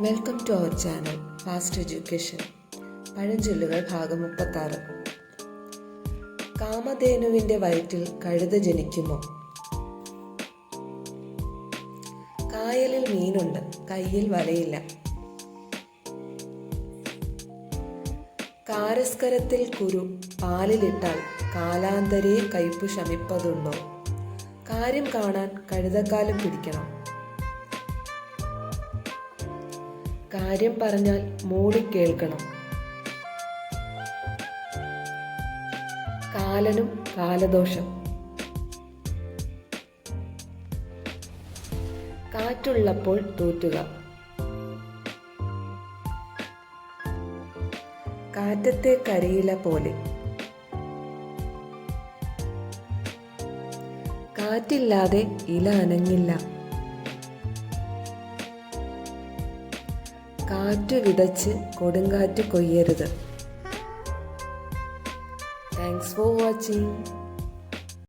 Welcome to our channel fast education പഴഞ്ചൊല്ലുകൾ ഭാഗം മുപ്പത്താറ്. കാമധേനുവിന്റെ വയറ്റിൽ കഴുത ജനിക്കുമോ? കായലിൽ മീനുണ്ട് കയ്യിൽ വലയില്ല. കാരസ്കരത്തിൽ കുരു പാലിലിട്ടാൽ കാലാന്തരേ കയ്പു ശമിപ്പതുണ്ടോ? കാര്യം കാണാൻ കഴുതക്കാലം പിടിക്കണം. കാര്യം പറഞ്ഞാൽ മൂടി കേൾക്കണം. കാലനും കാലദോഷം. കാറ്റുള്ളപ്പോൾ തൂറ്റുക. കാറ്റത്തെ കരിയില പോലെ. കാറ്റില്ലാതെ ഇല അനങ്ങില്ല. കാറ്റ് വിതച്ച് കൊടുങ്കാറ്റ് കൊയ്യരുത്. Thanks for watching